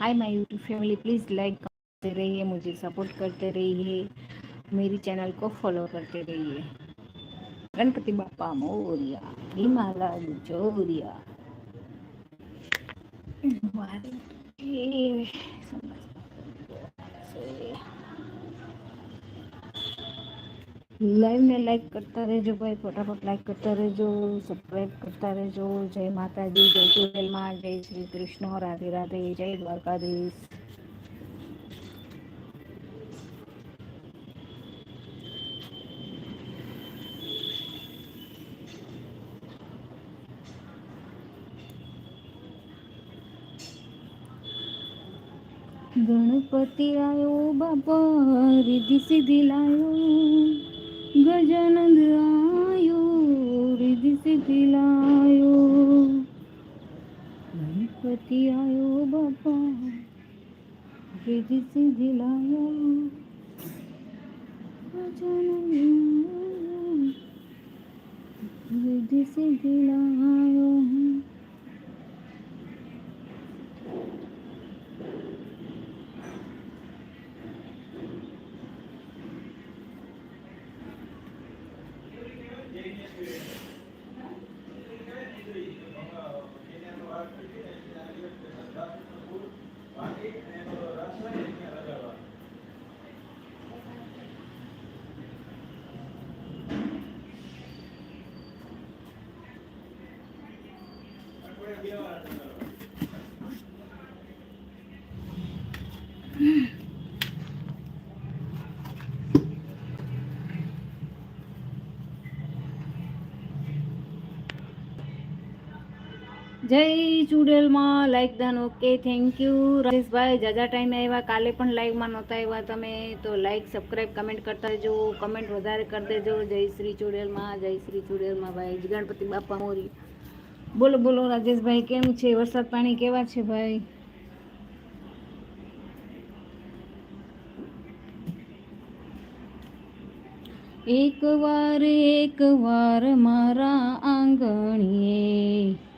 Hi my YouTube family please like करते रहिए, मुझे सपोर्ट करते रहिए। मेरी चैनल को फॉलो करते रहिए। गणपति बापा मोरिया हिमाला जोरिया। લાઈવને લાઈક કરતા રહેજો ભાઈ, ફટાફટ લાઈક કરતા રહેજો સબસ્ક્રાઈબ કરતા રહેજો. જય માતાજી, જય ચુડેલમાં જય શ્રી કૃષ્ણ, રાધે રાધે, જય દ્વારકાધીશ. ગણપતિ આવ્યો બાપા રિધિ સીધી લાયો. ગજાનંદ આયો રિધિ સિદ્ધિ લાયો ગણપતિ આયો બાપા રિધિ સિદ્ધિ લાયો ગજાનંદ રિધિ સિદ્ધિ લાયો જય ચુડેલમાં like done okay thank you Rajeshbhai જાજા ટાઈમે આવ્યા, કાલે પણ લાઈવમાં નહોતા આવ્યા તમે, તો લાઈક સબસ્ક્રાઈબ કમેન્ટ કરતા રહેજો કમેન્ટ વધારે કરી દેજો. જય શ્રી ચુડેલમાં જય શ્રી ચુડેલમાં ભાઈ. ગણપતિ બાપા મોરી. બોલો બોલો, રાજેશભાઈ, કેમ છે? વરસાદ પાણી કેવા છે ભાઈ? એક વાર એક વાર મારા આંગણીએ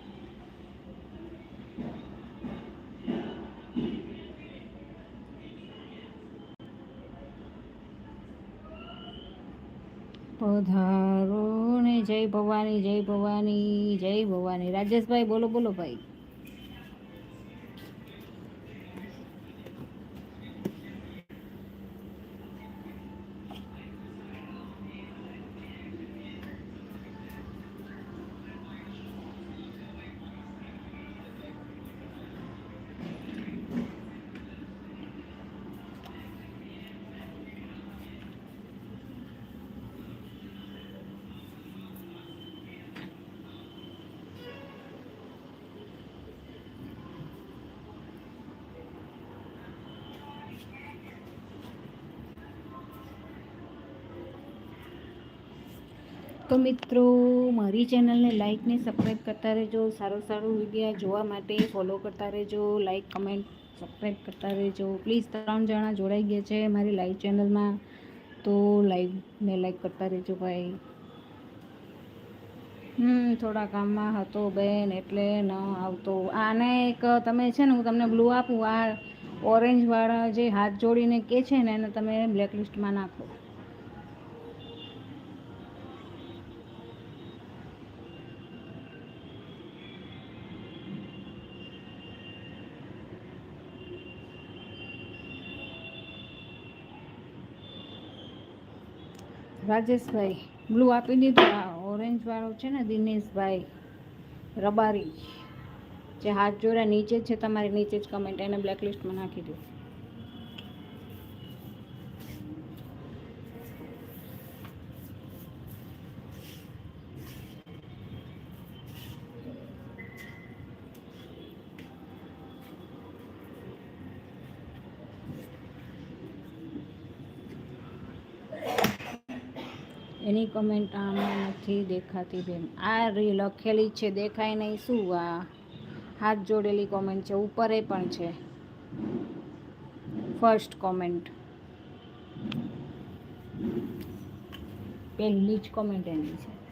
પધારો ને જય ભવાની જય ભવાની જય ભવાની. રાજેશભાઈ બોલો બોલો ભાઈ. તો મિત્રો, મારી ચેનલને લાઈક ને સબસ્ક્રાઈબ કરતા રહેજો. સારું સારું વિડીયા જોવા માટે ફોલો કરતા રહેજો. લાઈક કમેન્ટ સબસ્ક્રાઈબ કરતા રહેજો. પ્લીઝ ત્રણ જણા જોડાઈ ગયા છે મારી લાઈવ ચેનલમાં તો લાઈવને લાઈક કરતા રહેજો ભાઈ. હમ, થોડા કામમાં હતો બેન એટલે ન આવતો. આને એક તમે છે ને, હું તમને બ્લુ આપું. આ ઓરેન્જવાળા જે હાથ જોડીને કે છે ને, એને તમે બ્લેકલિસ્ટમાં નાખો. રાજેશભાઈ બ્લુ આપી દીધું. આ ઓરેન્જ વાળો છે ને દિનેશભાઈ રબારી, જે હાથ જોડ્યા નીચે છે, તમારી નીચે જ કમેન્ટ એને બ્લેકલિસ્ટમાં નાખી દો. એની કમેન્ટ આમાં નથી દેખાતી બેન. આ રી લખેલી છે, દેખાય નહીં. શું આ હાથ જોડેલી કોમેન્ટ છે? ઉપરે પણ છે. ફર્સ્ટ કોમેન્ટ પહેલી જ કોમેન્ટ એની છે.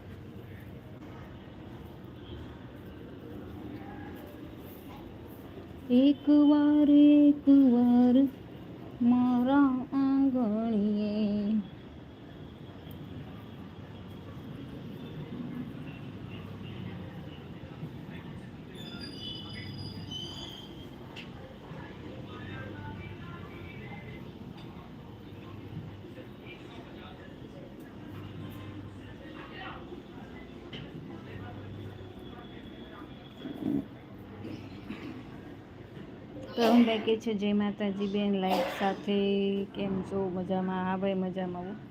એક વાર એક વાર મારા આંગણીએ કરુણભાઈ કે છે, જય માતાજી બેન લાઈફ સાથે કેમ છો? મજામાં? હા ભાઈ, મજામાં હું.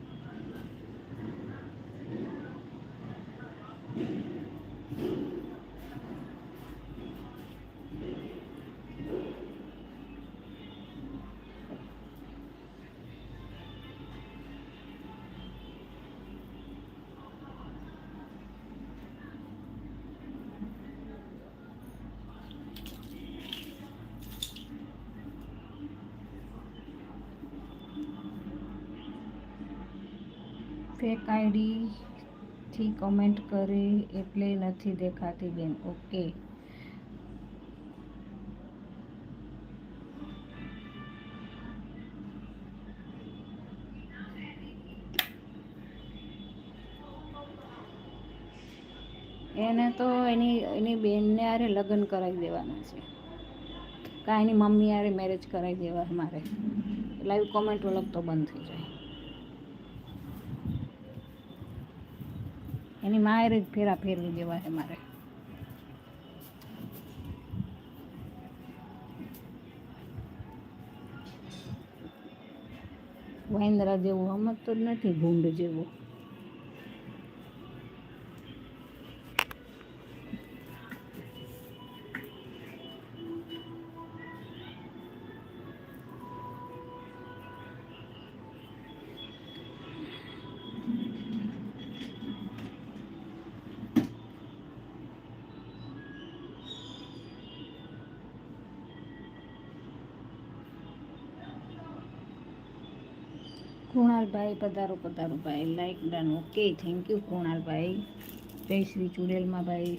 ફેક આઈડીથી કોમેન્ટ કરે એટલે નથી દેખાતી બેન ઓકે એને તો એની એની બેનને આરે લગ્ન કરાવી દેવાના છે. કાં એની મમ્મી આરે મેરેજ કરાવી દેવા મારે. લાઈવ કોમેન્ટ લખતો બંધ થઈ જાય એની માયર જ ફેરા ફેરવી દેવા છે મારે. વાંદરા જેવું હમત જ નથી, ભૂંડ જેવું. કુણાલભાઈ, પધારો પધારો ભાઈ. Like done okay thank you Kunalbhai. જય શ્રી ચુડેલમાં ભાઈ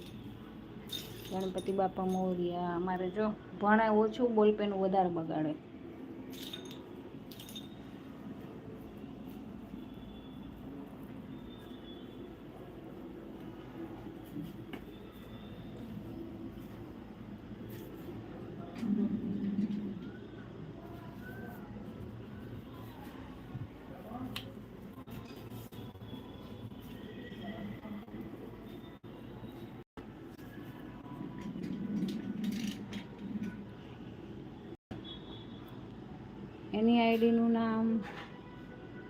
ગણપતિ બાપા મોરિયા. અમારે જો ભણે ઓછું, બોલપેન વધારે બગાડે. એની આઈડીનું નામ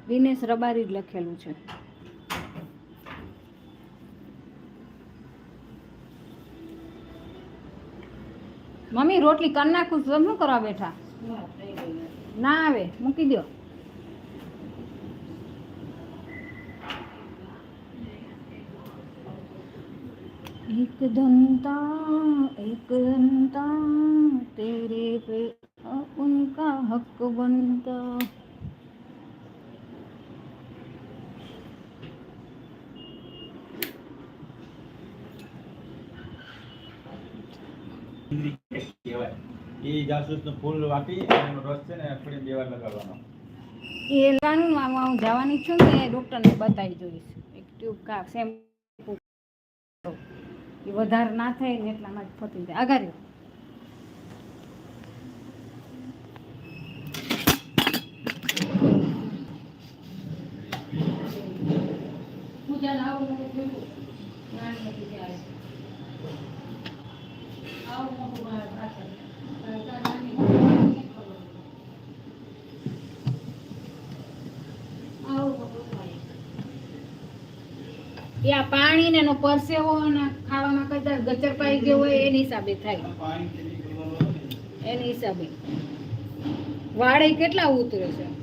દિનેશ રબારી જ લખેલું છે. મમ્મી, રોટલી કર નાખું શું કરવા બેઠા? ના આવે. મૂકી દો એક ધનતા એક ધનતા તેરે પે उनका हक बनता કહેવાય એ જાસૂસનું ફૂલ વાટી એનો રસ છે ને અઠવાડિયે બે વાર લગાડવાનો એ લાનું આમાં હું જવાની છું ને ડૉક્ટરને બતાવી જોઈશ એક ટ્યુબ કા શેમ્પુ એ વધારે ના થાય ને એટલામાં જ ફતી જાય આગારી પૂજાને આવું મોટું જોયું નાની હતી ત્યારે આવું મોટું મારા પાછળ પાણી ને એનો પરસેવો અને ખાવામાં કદાચ ગચર પાઈ ગયો હોય એની હિસાબે થાય. એની હિસાબે. વાળે કેટલા ઉતરે છે?